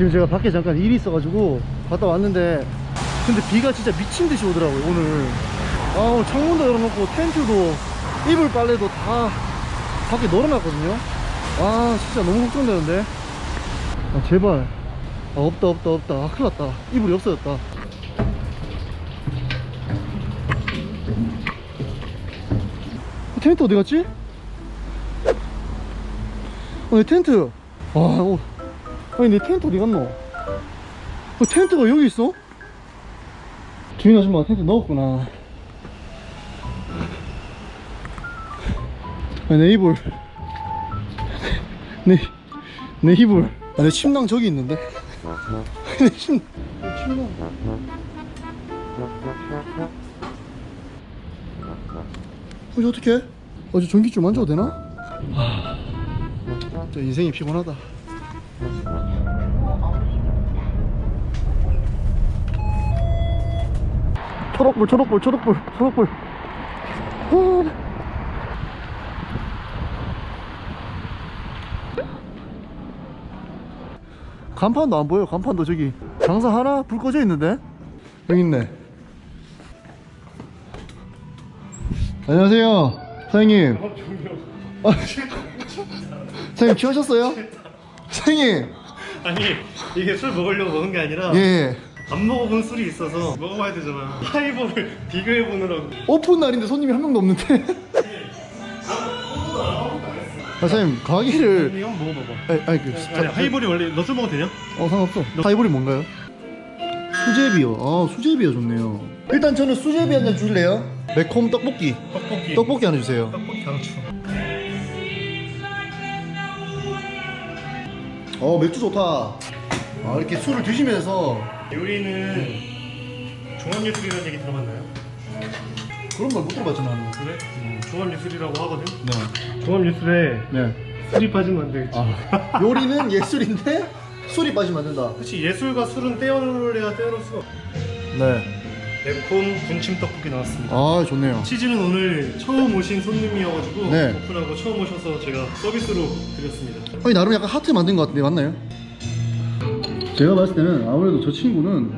지금 제가 밖에 잠깐 일이 있어가지고 갔다 왔는데 근데 비가 진짜 미친 듯이 오더라고요 오늘. 아 오늘 창문도 열어놓고 텐트도 이불 빨래도 다 밖에 널어놨거든요. 아 진짜 너무 걱정되는데. 아 제발. 아 없다 없다 없다. 아 큰일 났다. 이불이 없어졌다. 텐트 어디 갔지? 어, 내 텐트. 아, 어. 아니, 내 텐트 어디 갔노? 어, 텐트가 여기 있어? 주인 아줌마가 텐트 넣었구나. 아, 내 이불. 내, 내 이불. 아, 내 침낭 저기 있는데? 내 침, 내 침낭. 어, 이제 어떡해? 어제 전기 좀 만져도 되나? 하... 저 인생이 피곤하다. 초록불, 초록불, 초록불, 초록불. 아. 간판도 안 보여. 간판도 저기 장사 하나 불 꺼져 있는데 여기 있네. 안녕하세요, 사장님. 아, 사장님 취하셨어요? 사장님. 아니 이게 술 먹으려고 먹은 게 아니라 예, 예. 안 먹어본 술이 있어서 먹어봐야 되잖아 하이볼을 비교해 보느라고 오픈 날인데 손님이 한 명도 없는데. 아, 사장님 가게를. 한번 먹어봐봐 아니, 아니 그 아니 하이볼이 원래 너 술 먹어도 되냐? 어 상관없어. 하이볼이 뭔가요? 수제비요. 아 수제비요 좋네요. 일단 저는 수제비 한 잔 줄래요? 매콤 떡볶이. 떡볶이 떡볶이 하나 주세요. 떡볶이 강추 어 맥주 좋다. 아 이렇게 술을 드시면서 요리는 종합예술이라는 얘기 들어봤나요? 그런 걸 못 들어봤지 나는. 그래? 음, 종합예술이라고 하거든 네. 종합예술에 네. 술이 빠지면 안 되겠지 아 요리는 예술인데 술이 빠지면 안 된다. 그렇지 예술과 술은 떼어놓을래야 떼어놓을 수가 없어 네. 매콤 군침 떡볶이 나왔습니다 아 좋네요. 치즈는 오늘 처음 오신 손님이어가지고 네. 오픈하고 처음 오셔서 제가 서비스로 드렸습니다. 아니 나름 약간 하트 만든 것 같은데 맞나요? 제가 봤을 때는 아무래도 저 친구는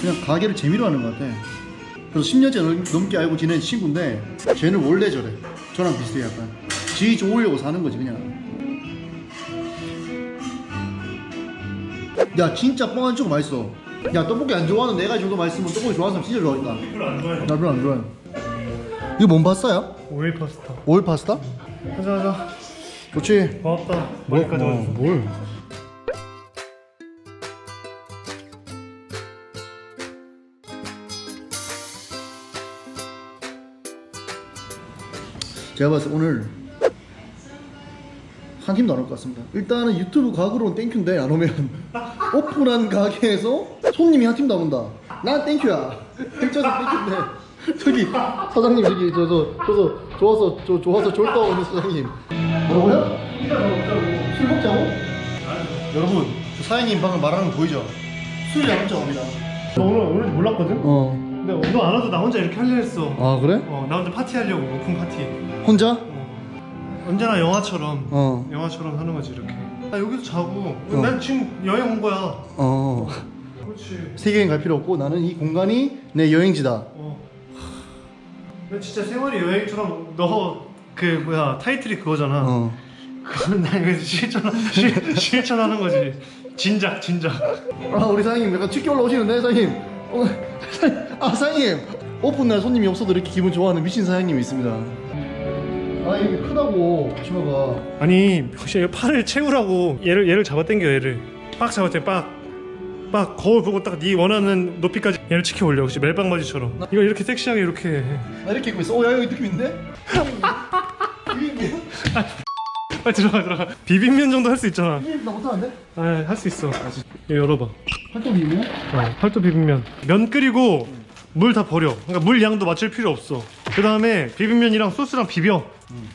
그냥 가게를 재미로 하는 것 같아. 그래서 10년째 넘- 넘게 알고 지낸 친구인데 쟤는 원래 저래. 저랑 비슷해 약간. 지 좋으려고 사는 거지 그냥. 야 진짜 뻥안 치고 맛있어. 야 떡볶이 안 좋아하는 내가 이 정도 맛있으면 떡볶이 좋아하는 사람 진짜 좋아하겠다. 별로 안 좋아해요. 나 별로 안 좋아해. 이거 뭔 파스타야? 오일 파스타. 올 파스타? 하자 하자. 좋지. 고맙다. 머리까지 뭐, 와줘서. 뭘? 제가 봤을 때 오늘 한 팀도 안 올 것 같습니다. 일단은 유튜브 각으로는 땡큐인데 안 오면 오픈한 가게에서 손님이 한 팀도 안 온다. 난 땡큐야. 땡쳐서 땡큐인데 저기 사장님 저기 저저 저서 좋아서 저 좋아서 졸다 오는 사장님. 뭐라고요? 술 먹자고? 여러분 저 사장님 방금 말하는 거 보이죠? 술이 안 먹자고 합니다. 너 오늘 오늘 몰랐거든? 어. 근데 너 안 와도 나 혼자 이렇게 할려 했어. 아 그래? 어, 나 혼자 파티 하려고 오픈 파티. 혼자? 어. 언제나 영화처럼. 어. 영화처럼 하는 거지 이렇게. 나 여기서 자고. 어. 난 지금 여행 온 거야. 어. 그렇지. 세계여행 갈 필요 없고 나는 이 공간이 내 여행지다. 어. 나 진짜 생활이 여행처럼 너 그 뭐야 타이틀이 그거잖아. 어. 그건 나 여기서 실천 실, 실천하는 거지. 진작 진작. 아 우리 사장님 약간 치기 올라오시는데 사장님. 어, 사장님. 아 사장님 오픈 날 손님이 없어도 이렇게 기분 좋아하는 미친 사장님이 있습니다. 아 이게 크다고 치마가. 아니 혹시 팔을 채우라고 얘를 얘를 잡아 당겨 얘를 빡 잡아 당겨 빡 빡 거울 보고 딱 네 원하는 높이까지 얘를 치켜 올려 혹시 멜빵 바지처럼 이거 이렇게 섹시하게 이렇게 해. 나 이렇게 입고 있어. 어야 여기 느낌 있는데? 비빔면? 빨리 들어가 들어가 비빔면 정도 할 수 있잖아 비빔면 나 못하는데? 아할 수 있어 이거 열어봐 어, 활동 비빔면? 팔도 비빔면 면 끓이고 물 다 버려 그러니까 물 양도 맞출 필요 없어 그 다음에 비빔면이랑 소스랑 비벼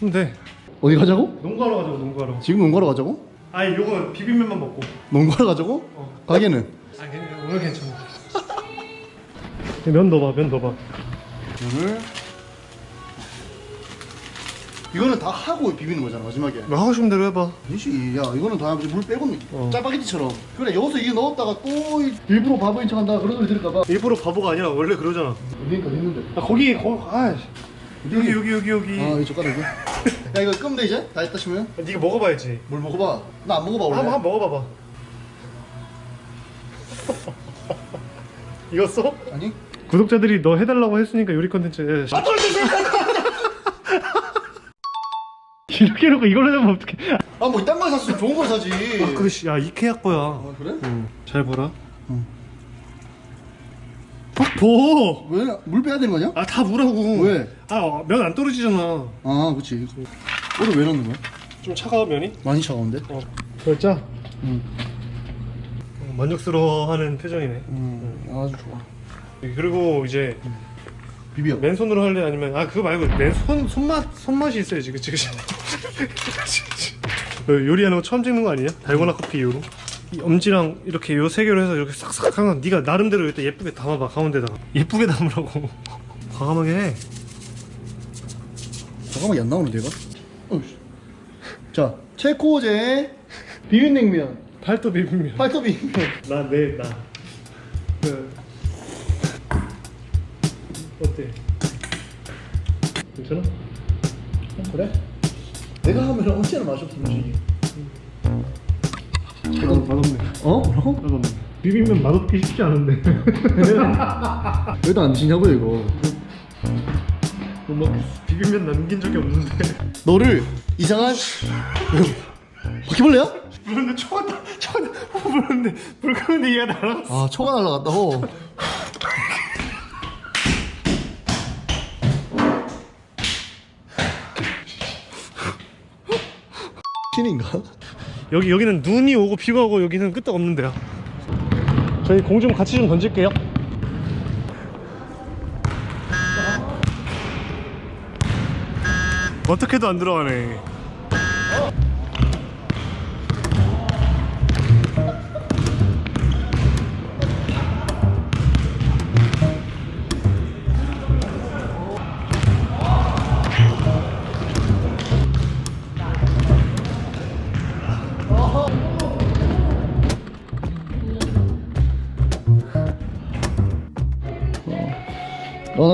근데 어디 가자고? 농구하러 가자고 농구하러 지금 농구하러 가자고? 아니 요거 비빔면만 먹고. 농구하러 가자고? 어. 가게는? 아 괜- 오늘 괜찮아. 면 넣어봐 면 넣어봐. 면을 이거는 다 하고 비비는 거잖아 마지막에. 뭐 하고 싶은 대로 해봐. 아니지. 야 이거는 다 물 빼고는 어. 짜파게티처럼. 그래 여기서 이거 넣었다가 또 일부러 바보인 척한다. 그런 소리 들을까봐. 일부러 바보가 아니라 원래 그러잖아. 어디니까 있는데. 아 거기 거기 아 여기 여기 여기 여기. 아 이거 젓가락이 야 이거 끄면 돼 이제? 다 했다 치면? 네가 먹어봐야지. 뭘 먹어봐? 나 안 먹어봐 원래. 한번 한 번 먹어봐봐. 써? 아니? 구독자들이 너 해달라고 했으니까 요리 컨텐츠. 아 이렇게 해놓고 이걸로 하면 어떡해. 아 뭐 이딴 걸 샀으면 좋은 걸 사지. 아 그거 야 이케아 거야. 아 그래? 잘 보라. 응. 팍 보! 왜? 물 빼야 되는 거냐? 아 다 무라고 왜? 아 면 안 떨어지잖아 아 그치 오늘 왜 넣는 거야? 좀 차가워 면이? 많이 차가운데? 어 그랬자? 응. 어, 만족스러워하는 표정이네 음, 아주 좋아 그리고 이제 비벼 맨손으로 할래 아니면 아 그거 말고 맨손 손맛 손맛이 있어야지 그치 그치 너 요리하는 거 처음 찍는 거 아니냐? 달고나 커피 이후로 이 엄지랑 이렇게 요 세 개로 해서 이렇게 싹싹 하면 네가 나름대로 일단 예쁘게 담아봐 가운데다가 예쁘게 담으라고 과감하게 해 잠깐만 안 나오는 데가? 어이씨. 자 체코제 비빔냉면 팔도 비빔면 팔도 비빔면 나내나 그... 어때? 괜찮아? 어, 그래? 내가 하면 언제나 맛이 거지 맛없네 어? 뭐라고? 비빔면 맛없기 쉽지 않은데 왜도 안 드시냐고요 이거 뭐막 비빔면 남긴 적이 없는데 너를 이상한 바퀴벌레야? 물었는데 초가 다 초가 물었는데 물 끄는데 얘가 날아갔어 아 초가 날라갔다고? 신인가? 여기 여기는 눈이 오고 비가 오고 여기는 끄떡 없는 데야 저희 공 좀 같이 좀 던질게요. 어떻게도 안 들어가네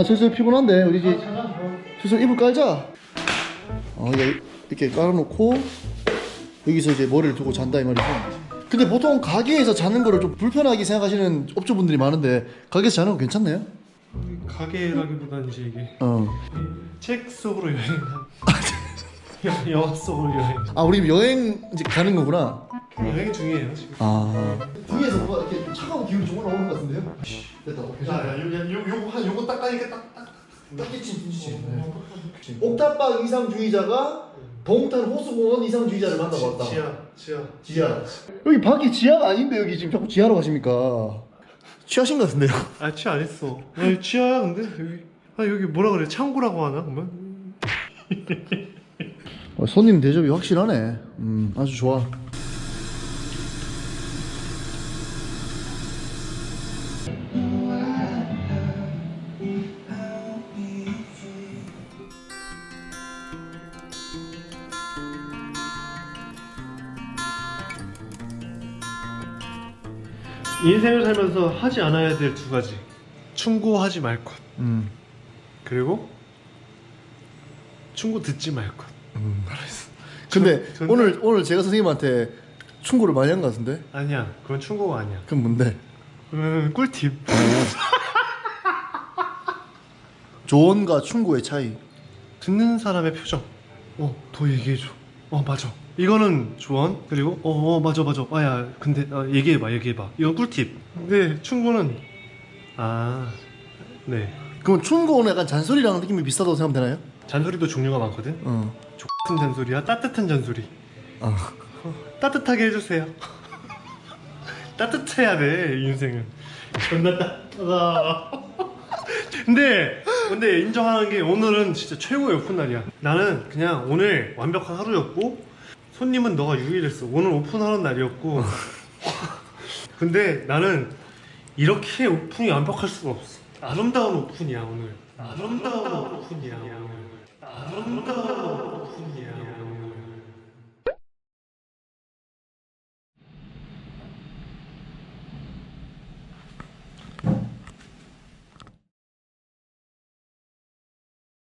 슬슬 피곤한데 우리 이제 슬슬 이불 깔자. 어 이렇게 깔아놓고 여기서 이제 머리를 두고 잔다 이 말이죠. 근데 보통 가게에서 자는 거를 좀 불편하게 생각하시는 업주분들이 많은데 가게에서 자는 거 괜찮나요? 가게라기보다는 이제 이게 어. 책 속으로 여행한 영- 영화 속으로 여행. 아 우리 여행 이제 가는 거구나 여행 중이에요 지금. 아. 뒤에서 뭐가 이렇게 좀 차가운 기운이 좀 올라오는 것 같은데요? 됐다 오케이 야, 야, 요, 요, 요거 한 요거 딱 까니까 딱 딱 딱끼치 끼치. 옥탑방 이상주의자가 동탄 호수공원 이상주의자를 만나봤다. 지하 지하. 지하. 여기 밖이 지하가 아닌데 여기 지금 자꾸 지하로 가십니까? 취하신 것 같은데요? 아 취 안 했어. 아니 취하야 근데? 여기. 아 여기 뭐라 그래? 창고라고 하나 그러면? 어, 손님 대접이 확실하네. 음 아주 좋아 인생을 살면서 하지 않아야 될 두 가지. 충고하지 말 것. 음, 그리고 충고 듣지 말 것. 음. 알았어. 근데 전- 오늘 오늘 제가 선생님한테 충고를 많이 한 것 같은데? 아니야. 그건 충고가 아니야. 그럼 뭔데? 음, 꿀팁. 조언과 충고의 차이. 듣는 사람의 표정. 어더 얘기해줘 어 맞아. 이거는 조언 그리고 어, 어 맞아 맞아. 아야 근데 어, 얘기해봐 얘기해봐. 이건 꿀팁. 근데 충고는. 아네. 그럼 충고는 약간 잔소리랑 느낌이 비슷하다고 생각하면 되나요? 잔소리도 종류가 많거든. 어. 같은 잔소리야? 따뜻한 잔소리. 아. 어, 따뜻하게 해주세요. 따뜻해야 돼 인생은. 존나 따뜻하다 근데 근데 인정하는 게 오늘은 진짜 최고의 오픈 날이야. 나는 그냥 오늘 완벽한 하루였고 손님은 너가 유일했어. 오늘 오픈하는 날이었고. 근데 나는 이렇게 오픈이 완벽할 수가 없어. 아름다운 오픈이야 오늘. 아름다운 오픈이야 오늘. 아름다운 오픈이야